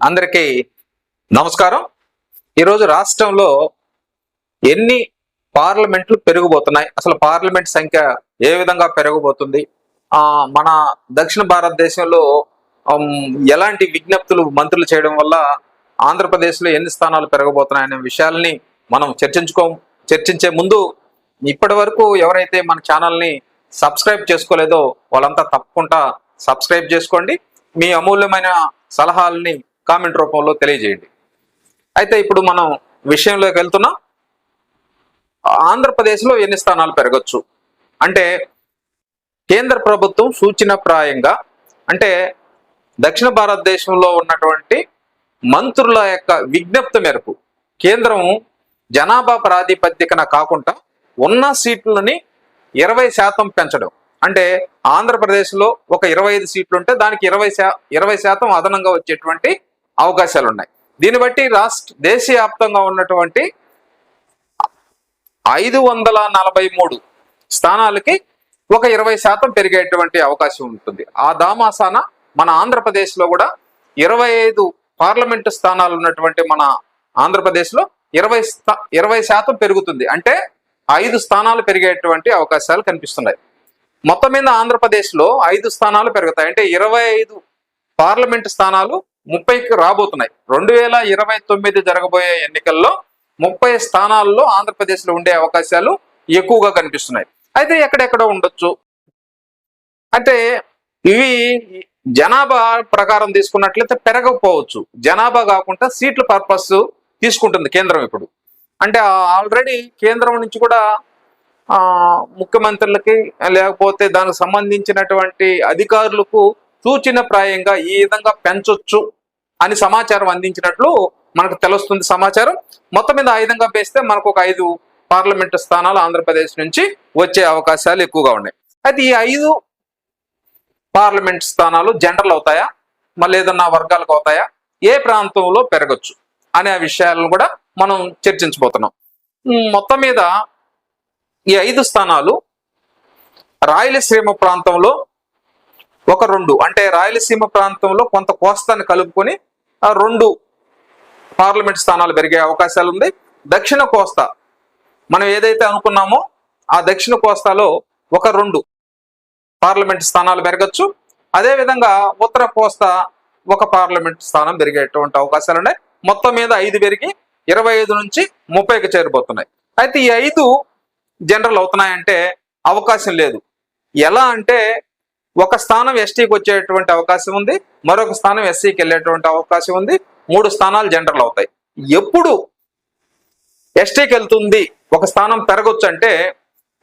అందరికీ నమస్కారం. ఈరోజు రాష్ట్రంలో ఎన్ని పార్లమెంట్లు పెరిగిపోతున్నాయి? అసలు పార్లమెంట్ సంఖ్య ఏ విధంగా పెరగబోతుంది? మన దక్షిణ భారతదేశంలో ఎలాంటి విజ్ఞప్తులు మంత్రులు చేయడం వల్ల ఆంధ్రప్రదేశ్లో ఎన్ని స్థానాలు పెరగబోతున్నాయి అనే విషయాల్ని మనం చర్చించుకో చర్చించే ముందు ఇప్పటి వరకు ఎవరైతే మన ఛానల్ని సబ్స్క్రైబ్ చేసుకోలేదో వాళ్ళంతా తప్పకుండా సబ్స్క్రైబ్ చేసుకోండి. మీ అమూల్యమైన సలహాలని కామెంట్ రూపంలో తెలియజేయండి. అయితే ఇప్పుడు మనం విషయంలోకి వెళ్తున్నాం. ఆంధ్రప్రదేశ్లో ఎన్ని స్థానాలు పెరగచ్చు? అంటే కేంద్ర ప్రభుత్వం సూచనప్రాయంగా అంటే దక్షిణ భారతదేశంలో ఉన్నటువంటి మంత్రుల యొక్క విజ్ఞప్తి మేరకు కేంద్రం జనాభా ప్రాతిపదికన కాకుండా ఉన్న సీట్లని ఇరవై శాతం పెంచడం. అంటే ఆంధ్రప్రదేశ్లో ఒక ఇరవై ఐదు సీట్లు ఉంటే దానికి ఇరవై శా ఇరవై శాతం అదనంగా వచ్చేటువంటి అవకాశాలు ఉన్నాయి దీన్ని బట్టి రాష్ట్ర దేశవ్యాప్తంగా ఉన్నటువంటి ఐదు వందల నలభై మూడు స్థానాలకి ఒక ఇరవై శాతం పెరిగేటువంటి అవకాశం ఉంటుంది. ఆ దామాసాన మన ఆంధ్రప్రదేశ్లో కూడా ఇరవై ఐదు పార్లమెంటు స్థానాలు ఉన్నటువంటి మన ఆంధ్రప్రదేశ్లో ఇరవై స్థా ఇరవై శాతం పెరుగుతుంది. అంటే ఐదు స్థానాలు పెరిగేటువంటి అవకాశాలు కనిపిస్తున్నాయి. మొత్తం మీద ఆంధ్రప్రదేశ్లో ఐదు స్థానాలు పెరుగుతాయి. అంటే ఇరవై ఐదు పార్లమెంట్ స్థానాలు ముప్పైకి రాబోతున్నాయి. రెండు వేల ఇరవై తొమ్మిది జరగబోయే ఎన్నికల్లో ముప్పై స్థానాల్లో ఆంధ్రప్రదేశ్లో ఉండే అవకాశాలు ఎక్కువగా కనిపిస్తున్నాయి. అయితే ఎక్కడెక్కడ ఉండొచ్చు? అంటే ఇవి జనాభా ప్రకారం తీసుకున్నట్లయితే పెరగకపోవచ్చు. జనాభా కాకుండా సీట్ల పర్పస్ తీసుకుంటుంది కేంద్రం ఇప్పుడు. అంటే ఆల్రెడీ కేంద్రం నుంచి కూడా ముఖ్యమంత్రులకి లేకపోతే దానికి సంబంధించినటువంటి అధికారులకు సూచన ప్రాయంగా ఈ విధంగా పెంచొచ్చు అని సమాచారం అందించినట్లు మనకు తెలుస్తుంది సమాచారం. మొత్తం మీద ఆ విధంగా పేస్తే మనకు ఒక ఐదు పార్లమెంటు స్థానాలు ఆంధ్రప్రదేశ్ నుంచి వచ్చే అవకాశాలు ఎక్కువగా ఉన్నాయి. అయితే ఈ ఐదు పార్లమెంట్ స్థానాలు జనరల్ అవుతాయా? మళ్ళీ ఏదన్నా వర్గాలకు అవుతాయా? ఏ ప్రాంతంలో పెరగచ్చు అనే విషయాలను కూడా మనం చర్చించబోతున్నాం. మొత్తం మీద ఈ ఐదు స్థానాలు రాయలసీమ ప్రాంతంలో ఒక రెండు. అంటే రాయలసీమ ప్రాంతంలో కొంత కోస్తాన్ని కలుపుకొని రెండు పార్లమెంట్ స్థానాలు పెరిగే అవకాశాలు ఉంది. దక్షిణ కోస్తా మనం ఏదైతే అనుకున్నామో ఆ దక్షిణ కోస్తాలో ఒక రెండు పార్లమెంట్ స్థానాలు పెరగచ్చు. అదేవిధంగా ఉత్తర కోస్తా ఒక పార్లమెంట్ స్థానం పెరిగేటువంటి అవకాశాలు ఉన్నాయి. మొత్తం మీద ఐదు పెరిగి ఇరవై ఐదు నుంచి ముప్పైకి చేరిపోతున్నాయి. అయితే ఈ ఐదు జనరల్ అవుతున్నాయంటే అవకాశం లేదు. ఎలా అంటే ఒక స్థానం ఎస్టీకి వచ్చేటువంటి అవకాశం ఉంది. మరొక స్థానం ఎస్సీకి వెళ్ళేటువంటి అవకాశం ఉంది. మూడు స్థానాలు జనరల్ అవుతాయి. ఎప్పుడు ఎస్టీకి వెళ్తుంది ఒక స్థానం పెరగొచ్చు అంటే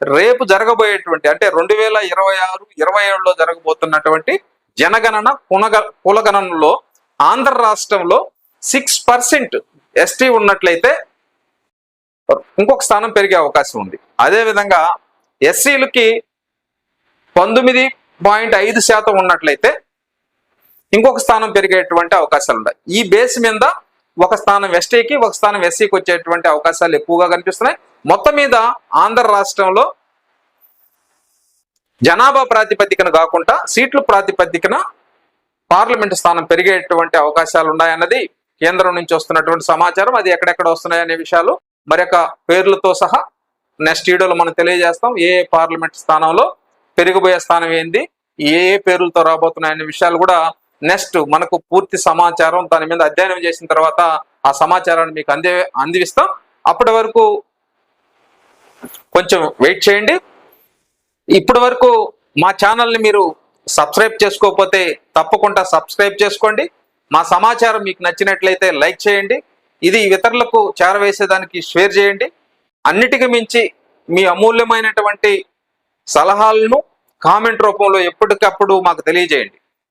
రేపు జరగబోయేటువంటి అంటే రెండు వేల ఇరవై ఆరు ఇరవై ఏడులో జరగబోతున్నటువంటి జనగణన పునగ కులగణనలో ఆంధ్ర రాష్ట్రంలో సిక్స్ పర్సెంట్ ఎస్టీ ఉన్నట్లయితే ఇంకొక స్థానం పెరిగే అవకాశం ఉంది. అదేవిధంగా ఎస్సీలకి పంతొమ్మిది పాయింట్ ఐదు శాతం ఉన్నట్లయితే ఇంకొక స్థానం పెరిగేటువంటి అవకాశాలు ఉన్నాయి. ఈ బేస్ మీద ఒక స్థానం ఎస్టీకి ఒక స్థానం ఎస్సీకి వచ్చేటువంటి అవకాశాలు ఎక్కువగా కనిపిస్తున్నాయి. మొత్తం మీద ఆంధ్ర రాష్ట్రంలో జనాభా ప్రాతిపదికన కాకుండా సీట్ల ప్రాతిపదికన పార్లమెంట్ స్థానం పెరిగేటువంటి అవకాశాలు ఉన్నాయన్నది కేంద్రం నుంచి వస్తున్నటువంటి సమాచారం. అది ఎక్కడెక్కడ వస్తున్నాయనే విషయాలు మరొక పేర్లతో సహా నెక్స్ట్ వీడియోలో మనం తెలియజేస్తాం. ఏ పార్లమెంట్ స్థానంలో పెరిగిపోయే స్థానం ఏంది? ఏ ఏ పేర్లతో రాబోతున్నాయనే విషయాలు కూడా నెక్స్ట్ మనకు పూర్తి సమాచారం దాని మీద అధ్యయనం చేసిన తర్వాత ఆ సమాచారాన్ని మీకు అందే అందిస్తాం. అప్పటి వరకు కొంచెం వెయిట్ చేయండి. ఇప్పటి వరకు మా ఛానల్ని మీరు సబ్స్క్రైబ్ చేసుకోకపోతే తప్పకుండా సబ్స్క్రైబ్ చేసుకోండి. మా సమాచారం మీకు నచ్చినట్లయితే లైక్ చేయండి. ఇది ఇతరులకు చేరవేసేదానికి షేర్ చేయండి. అన్నిటికీ మించి మీ అమూల్యమైనటువంటి సలహాలను కామెంట్ రూపంలో ఎప్పటికప్పుడు మాకు తెలియజేయండి.